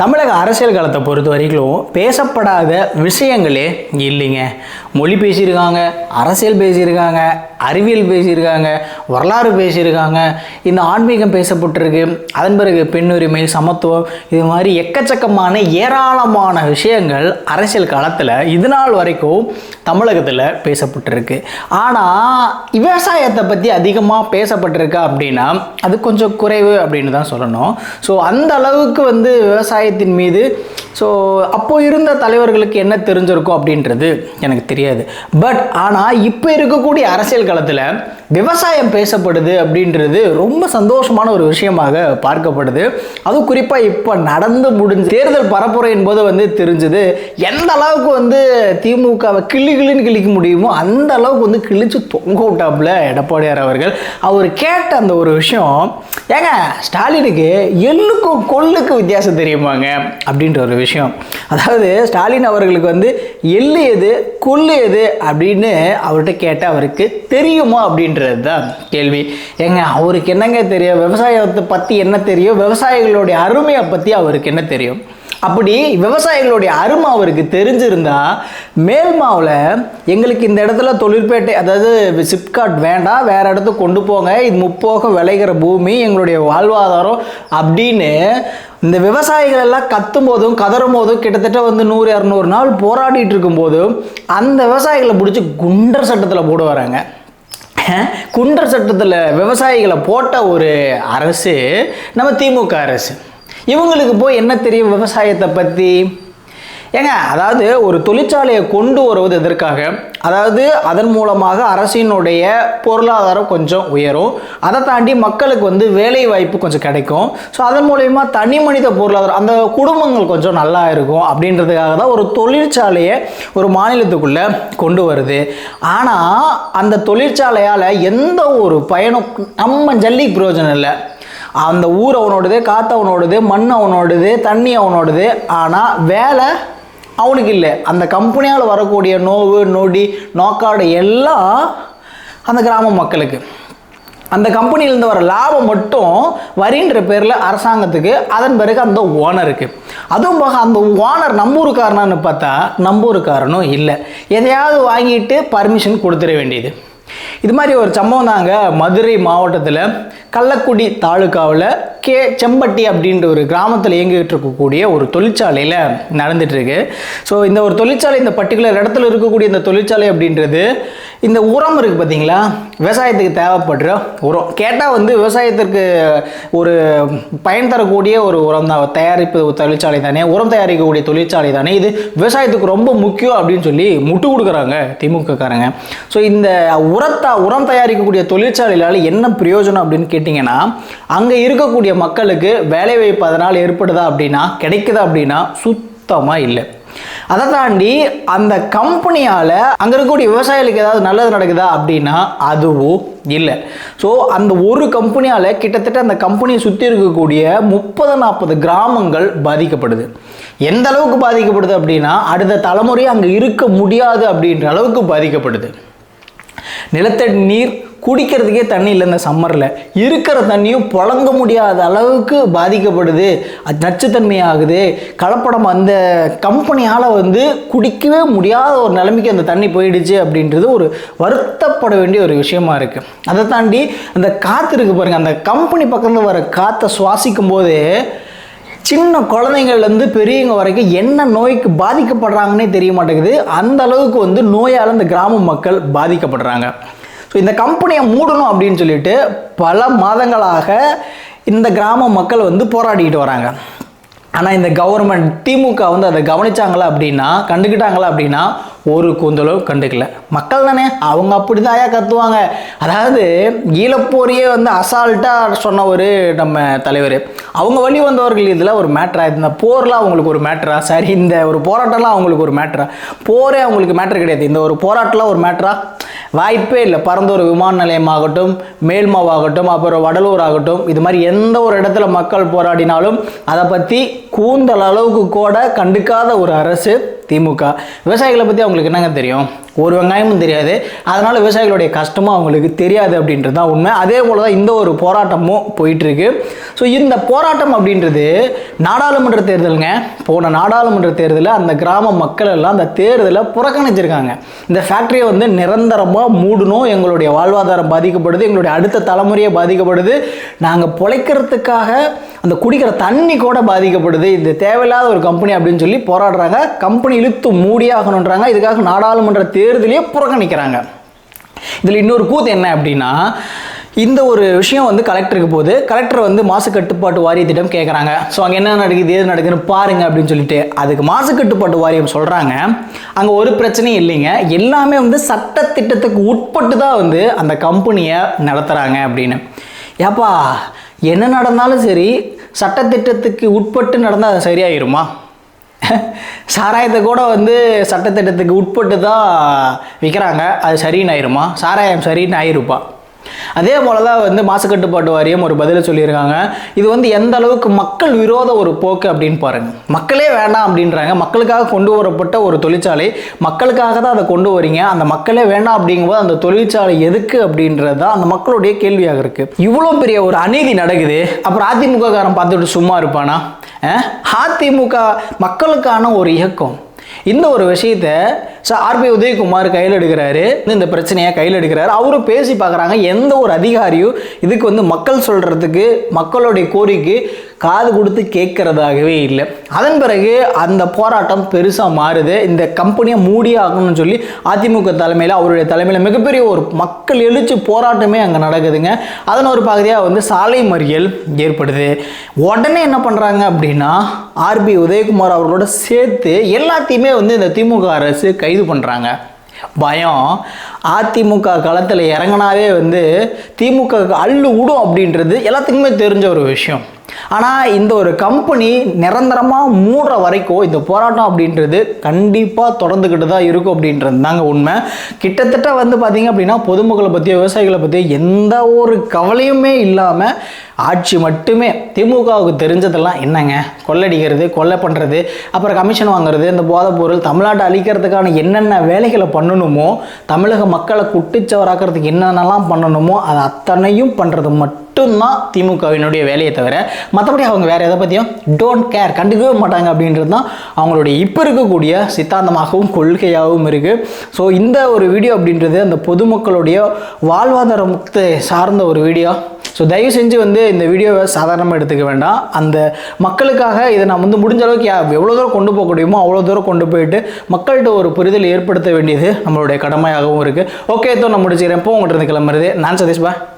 தமிழக அரசியல் காலத்தை பொறுத்த வரைக்கும் பேசப்படாத விஷயங்களே இல்லைங்க. மொழி பேசியிருக்காங்க அரசியல் பேசியிருக்காங்க அறிவியல் பேசியிருக்காங்க வரலாறு பேசியிருக்காங்க. இந்த ஆன்மீகம் பேசப்பட்டிருக்கு அதன் பிறகு பெண்ணுரிமை சமத்துவம் இது மாதிரி எக்கச்சக்கமான ஏராளமான விஷயங்கள் அரசியல் காலத்தில் இது நாள் வரைக்கும் தமிழகத்தில் பேசப்பட்டிருக்கு. ஆனால் விவசாயத்தை பற்றி அதிகமாக பேசப்பட்டிருக்கா அப்படின்னா அது கொஞ்சம் குறைவு அப்படின்னு தான் சொல்லணும். ஸோ அந்த அளவுக்கு வந்து விவசாயத்தின் மீது ஸோ அப்போ இருந்த தலைவர்களுக்கு என்ன தெரிஞ்சிருக்கும் அப்படின்றது எனக்கு தெரியாது. பட் ஆனால் இப்போ இருக்கக்கூடிய அரசியல் களத்தில் விவசாயம் பேசப்படுது அப்படின்றது ரொம்ப சந்தோஷமான ஒரு விஷயமாக பார்க்கப்படுது. அதுவும் குறிப்பாக இப்போ நடந்து முடிஞ்ச தேர்தல் பரப்புரை போது வந்து தெரிஞ்சது. எந்த அளவுக்கு வந்து திமுகவை கிளி கிளின்னு கிழிக்க முடியுமோ அந்த அளவுக்கு வந்து கிழிச்சு தொங்க விட்டாப்புல எடப்பாடியார் அவர்கள். அவர் கேட்ட அந்த ஒரு விஷயம் ஏங்க ஸ்டாலினுக்கு எள்ளுக்கும் கொள்ளுக்கு வித்தியாசம் தெரியுமாங்க? அப்படின்ற ஒரு விஷயம். விஷயம். அதாவது ஸ்டாலின் அவர்களுக்கு வந்து எள்ளு எது கொள்ளு எது அப்படின்னு அவர்கிட்ட கேட்டால் அவருக்கு தெரியுமா அப்படின்றது தான் கேள்வி. ஏங்க அவருக்கு என்னங்க தெரியும்? விவசாயத்தை பற்றி என்ன தெரியும்? விவசாயிகளுடைய அருமையை பற்றி அவருக்கு என்ன தெரியும்? அப்படி விவசாயிகளுடைய அருமை அவருக்கு தெரிஞ்சிருந்தா மேல்மாவில் எங்களுக்கு இந்த இடத்துல தொழிற்பேட்டை அதாவது சிப்காட் வேண்டாம் வேற இடத்துக்கு கொண்டு போங்க. இது முப்போக விளைகிற பூமி எங்களுடைய வாழ்வாதாரம் அப்படின்னு இந்த விவசாயிகள் எல்லாம் கத்தும் போதும் கதறும் போதும் கிட்டத்தட்ட வந்து நூறு இரநூறு நாள் போராடிட்டு இருக்கும்போதும் அந்த விவசாயிகளை பிடிச்சி குண்டர் சட்டத்தில் போட வராங்க. குண்டர் சட்டத்தில் விவசாயிகளை போட்ட ஒரு அரசு நம்ம திமுக அரசு. இவங்களுக்கு போய் என்ன தெரியும் விவசாயத்தை பற்றி ஏங்க அதாவது ஒரு தொழிற்சாலையை கொண்டு வருவது எதற்காக? அதாவது அதன் மூலமாக அரசினுடைய பொருளாதாரம் கொஞ்சம் உயரும். அதை தாண்டி மக்களுக்கு வந்து வேலை வாய்ப்பு கொஞ்சம் கிடைக்கும். ஸோ அதன் மூலயமா தனி மனித பொருளாதாரம் அந்த குடும்பங்கள் கொஞ்சம் நல்லா இருக்கும் அப்படின்றதுக்காக தான் ஒரு தொழிற்சாலையை ஒரு மாநிலத்துக்குள்ளே கொண்டு வருது. ஆனால் அந்த தொழிற்சாலையால் எந்த ஒரு பயனும் நம்ம ஜல்லி பிரயோஜனம் இல்லை. அந்த ஊர் அவனோடது காற்று அவனோடது மண் அவனோடது தண்ணி அவனோடது. ஆனால் வேலை அவனுக்கு இல்லை. அந்த கம்பெனியால் வரக்கூடிய நோவு நொடி நோக்காடு எல்லாம் அந்த கிராம மக்களுக்கு. அந்த கம்பெனியிலேருந்து வர லாபம் மட்டும் வரின்ற பேரில் அரசாங்கத்துக்கு அதன் பிறகு அந்த ஓனருக்கு. அதுவும் போக அந்த ஓனர் நம்பூருக்காரனான்னு பார்த்தா நம்பூருக்காரனும் இல்லை. எதையாவது வாங்கிட்டு பர்மிஷன் கொடுத்துட வேண்டியது. இது மாதிரி ஒரு சம்பவம் தாங்க மதுரை மாவட்டத்தில் கள்ளக்குடி தாலுக்காவில் கே செம்பட்டி அப்படின்ற ஒரு கிராமத்தில் இயங்கிட்டு இருக்கக்கூடிய ஒரு தொழிற்சாலையில் நடந்துட்டுருக்கு. ஸோ இந்த ஒரு தொழிற்சாலை இந்த பர்டிகுலர் இடத்துல இருக்கக்கூடிய இந்த தொழிற்சாலை அப்படின்றது இந்த உரம் இருக்குது பார்த்தீங்களா விவசாயத்துக்கு தேவைப்படுற உரம். கேட்டால் வந்து விவசாயத்திற்கு ஒரு பயன் தரக்கூடிய ஒரு உரம் தான். தயாரிப்பு தொழிற்சாலை தானே உரம் தயாரிக்கக்கூடிய தொழிற்சாலை தானே. இது விவசாயத்துக்கு ரொம்ப முக்கியம் அப்படின்னு சொல்லி முட்டு கொடுக்குறாங்க திமுக காரங்க ஸோ இந்த உரத்தை உரம் தயாரிக்கக்கூடிய தொழிற்சாலையால் என்ன பிரயோஜனம் அப்படின்னு கேட்டிங்கன்னா அங்கே இருக்கக்கூடிய மக்களுக்கு வேலைவாய்ப்பு அதனால் ஏற்படுதா அப்படின்னா கிடைக்குதா அப்படின்னா சுத்தமாக இல்லை. அதை தாண்டி அந்த கம்பெனியால் அங்கே இருக்கக்கூடிய விவசாயிகளுக்கு ஏதாவது நல்லது நடக்குதா அப்படின்னா அதுவும் இல்லை. ஸோ அந்த ஒரு கம்பெனியால் கிட்டத்தட்ட அந்த கம்பெனியை சுற்றி இருக்கக்கூடிய முப்பது நாற்பது கிராமங்கள் பாதிக்கப்படுது. எந்த அளவுக்கு பாதிக்கப்படுது அப்படின்னா அடுத்த தலைமுறை அங்கே இருக்க முடியாது அப்படின்ற அளவுக்கு பாதிக்கப்படுது. நிலத்தடி நீர் குடிக்கிறதுக்கே தண்ணி இல்லை இந்த சம்மரில் இருக்கிற தண்ணியும் புழங்க முடியாத அளவுக்கு பாதிக்கப்படுது. அது நச்சுத்தன்மை ஆகுது. கலப்படம் அந்த கம்பெனியால் வந்து குடிக்கவே முடியாத ஒரு நிலைமைக்கு அந்த தண்ணி போயிடுச்சு அப்படின்றது ஒரு வருத்தப்பட வேண்டிய ஒரு விஷயமா இருக்குது அதை தாண்டி அந்த காற்று இருக்குது பாருங்கள் அந்த கம்பெனி பக்கத்தில் வர காற்றை சுவாசிக்கும் போதே சின்ன குழந்தைங்கள்லேருந்து பெரியவங்க வரைக்கும் என்ன நோய்க்கு பாதிக்கப்படுறாங்கன்னே தெரிய மாட்டேங்குது. அந்த அளவுக்கு வந்து நோயால் இந்த கிராம மக்கள் பாதிக்கப்படுறாங்க. ஸோ இந்த கம்பெனியை மூடணும் அப்படின்னு சொல்லிட்டு பல மாதங்களாக இந்த கிராம மக்கள் வந்து போராடிக்கிட்டு வராங்க. ஆனால் இந்த கவர்மெண்ட் திமுக வந்து அதை கவனிச்சாங்களா அப்படின்னா கண்டுக்கிட்டாங்களா அப்படின்னா ஒரு கூந்தலும் கண்டுக்கல. மக்கள் தானே அவங்க அப்படி தான் கத்துவாங்க. அதாவது ஈழப்போரையே வந்து அசால்ட்டாக சொன்ன ஒரு நம்ம தலைவர். அவங்க வழி வந்தவர்கள் இதில் ஒரு மேட்ரா இந்த போர்லாம் அவங்களுக்கு ஒரு மேட்ரா சரி இந்த ஒரு போராட்டம்லாம் அவங்களுக்கு ஒரு மேட்ரா போரே அவங்களுக்கு மேட்ரு கிடையாது. இந்த ஒரு போராட்டம்லாம் ஒரு மேட்ரா வாய்ப்பே இல்லை. பரந்தூர் விமான நிலையமாகட்டும் மேல்மாவாகட்டும் அப்புறம் வடலூர் ஆகட்டும் இது மாதிரி எந்த ஒரு இடத்துல மக்கள் போராடினாலும் அதை பற்றி கூந்தல் அளவுக்கு கூட கண்டுக்காத ஒரு அரசு திமுக. விவசாயிகளை பற்றி அவங்களுக்கு என்னங்க தெரியும்? ஒரு வெங்காயமும் தெரியாது. அதனால் விவசாயிகளுடைய கஷ்டமும் அவங்களுக்கு தெரியாது அப்படின்றது தான் உண்மை. அதே போல் தான் இந்த ஒரு போராட்டமும் போயிட்டுருக்கு ஸோ இந்த போராட்டம் அப்படின்றது நாடாளுமன்ற தேர்தலுங்க. போன நாடாளுமன்ற தேர்தலில் அந்த கிராம மக்கள் எல்லாம் அந்த தேர்தலை புறக்கணிச்சிருக்காங்க. இந்த ஃபேக்ட்ரியை வந்து நிரந்தரமாக மூடணும். எங்களுடைய வாழ்வாதாரம் பாதிக்கப்படுது. எங்களுடைய அடுத்த தலைமுறையை பாதிக்கப்படுது. நாங்கள் பொழைக்கிறதுக்காக அந்த குடிக்கிற தண்ணி கூட பாதிக்கப்படுது. இது தேவையில்லாத ஒரு கம்பெனி அப்படின்னு சொல்லி போராடுறாங்க. கம்பெனி இழுத்து மூடியாகணுன்றாங்க இதுக்காக நாடாளுமன்ற தேர்தலையே புறக்கணிக்கிறாங்க. இதில் இன்னொரு கூத்து என்ன அப்படின்னா இந்த ஒரு விஷயம் வந்து கலெக்டருக்கு போகுது. கலெக்டர் வந்து மாசு கட்டுப்பாட்டு வாரியத்திடம் கேட்குறாங்க ஸோ அங்கே என்ன நடக்குது ஏது நடக்குதுன்னு பாருங்க அப்படின்னு சொல்லிட்டு அதுக்கு மாசு கட்டுப்பாட்டு வாரியம் சொல்கிறாங்க அங்கே ஒரு பிரச்சனையும் இல்லைங்க. எல்லாமே வந்து சட்ட திட்டத்துக்கு உட்பட்டு தான் வந்து அந்த கம்பெனியை நடத்துகிறாங்க அப்படின்னு. ஏப்பா என்ன நடந்தாலும் சரி சட்டத்திட்டத்துக்கு உட்பட்டு நடந்தால் அது சரியாயிருமா? சாராயத்தை கூட வந்து சட்டத்திட்டத்துக்கு உட்பட்டு தான் விற்கிறாங்க அது சரின்னு ஆயிருமா? சாராயம் சரின்னு ஆயிருப்பா? அதே போல தான் வந்து மாசு கட்டுப்பாட்டு வாரியம் ஒரு பதிலை சொல்லியிருக்காங்க. இது வந்து எந்த அளவுக்கு மக்கள் விரோத ஒரு போக்கு அப்படின்னு பாருங்க. மக்களே வேண்டாம் அப்படின்றாங்க. மக்களுக்காக கொண்டு வரப்பட்ட ஒரு தொழிற்சாலை. மக்களுக்காக தான் அதை கொண்டு வரீங்க. அந்த மக்களே வேண்டாம் அப்படிங்கும்போது அந்த தொழிற்சாலை எதுக்கு அப்படின்றது தான் அந்த மக்களுடைய கேள்வியாக இருக்கு. இவ்வளோ பெரிய ஒரு அநீதி நடக்குது. அப்புறம் அதிமுக காரன் பார்த்துட்டு சும்மா இருப்பானா? அதிமுக மக்களுக்கான ஒரு இயக்கம். இந்த ஒரு விஷயத்த ஆர்பி உதயகுமார் கையில் எடுக்கிறாரு. இந்த பிரச்சனையை கையில் எடுக்கிறாரு. அவரும் பேசி பார்க்குறாங்க. எந்த ஒரு அதிகாரியும் இதுக்கு வந்து மக்கள் சொல்கிறதுக்கு மக்களுடைய கோரிக்கை காது கொடுத்து கேட்கறதாகவே இல்லை. அதன் பிறகு அந்த போராட்டம் பெருசாக மாறுது. இந்த கம்பெனியை மூடியே ஆகணும்னு சொல்லி அதிமுக தலைமையில் அவருடைய தலைமையில் மிகப்பெரிய ஒரு மக்கள் எழுச்சி போராட்டமே அங்கே நடக்குதுங்க. அதன் ஒரு பகுதியாக வந்து சாலை மறியல் ஏற்படுது. உடனே என்ன பண்ணுறாங்க அப்படின்னா ஆர்பி உதயகுமார் அவர்களோட சேர்த்து எல்லாத்தையுமே வந்து இந்த திமுக அரசு கைது பண்ணுறாங்க பயம். அதிமுக களத்தில் இறங்கினாவே வந்து திமுக அள்ளு விடும் அப்படின்றது எல்லாத்துக்குமே தெரிஞ்ச ஒரு விஷயம். ஆனால் இந்த ஒரு கம்பெனி நிரந்தரமாக மூடுற வரைக்கும் இந்த போராட்டம் அப்படின்றது கண்டிப்பாக தொடர்ந்துக்கிட்டு தான் இருக்கும் அப்படின்றது தாங்க உண்மை. கிட்டத்தட்ட வந்து பார்த்தீங்க அப்படின்னா பொதுமக்களை பற்றியோ விவசாயிகளை பற்றியோ எந்த ஒரு கவலையுமே இல்லாமல் ஆட்சி மட்டுமே திமுகவுக்கு தெரிஞ்சதெல்லாம் என்னங்க? கொள்ளடிக்கிறது கொள்ளை பண்ணுறது அப்புறம் கமிஷன் வாங்குறது இந்த போதைப் பொருள் தமிழ்நாட்டை அழிக்கிறதுக்கான என்னென்ன வேலைகளை பண்ணணுமோ தமிழக மக்களை குட்டிச்சவராக்கிறதுக்கு என்னென்னலாம் பண்ணணுமோ அதை அத்தனையும் பண்ணுறது மட்டும்தான் திமுகவினுடைய வேலையை தவிர மற்றபடி அவங்க வேறு எதை பற்றியும் டோன்ட் கேர் கண்டுக்கவே மாட்டாங்க அப்படின்றது தான் அவங்களுடைய இப்போ இருக்கக்கூடிய சித்தாந்தமாகவும் கொள்கையாகவும் இருக்குது ஸோ இந்த ஒரு வீடியோ அப்படின்றது அந்த பொதுமக்களுடைய வாழ்வாதாரத்தை சார்ந்த ஒரு வீடியோ ஸோ தயவு செஞ்சு வந்து இந்த வீடியோவை சாதாரணமாக எடுத்துக்க வேண்டாம். அந்த மக்களுக்காக இதை நான் வந்து முடிஞ்ச அளவுக்கு எவ்வளோ தூரம் கொண்டு போக முடியுமோ அவ்வளோ தூரம் கொண்டு போயிட்டு மக்கள்கிட்ட ஒரு புரிதல் ஏற்படுத்த வேண்டியது நம்மளுடைய கடமையாகவும் இருக்குது ஓகே தோ நான் முடிச்சுக்கிறேன். இப்போ உங்கள்கிட்ட இருந்து கிளம்புறது. நான் சதீஷ்பா